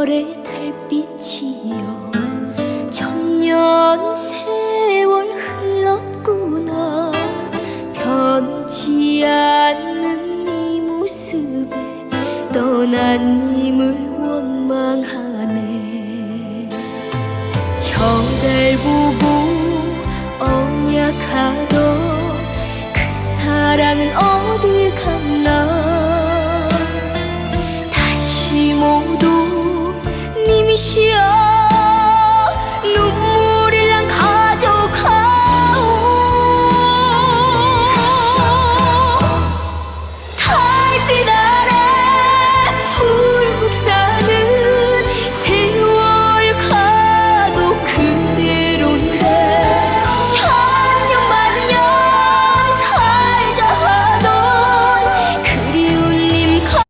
별의 달빛이여. 천년 세월 흘렀구나. 변치 않는 네 모습에 떠난 님을 원망하네. 저달 보고 언약하던 그 사랑은 어딜 갔나. 다시 모두 wish you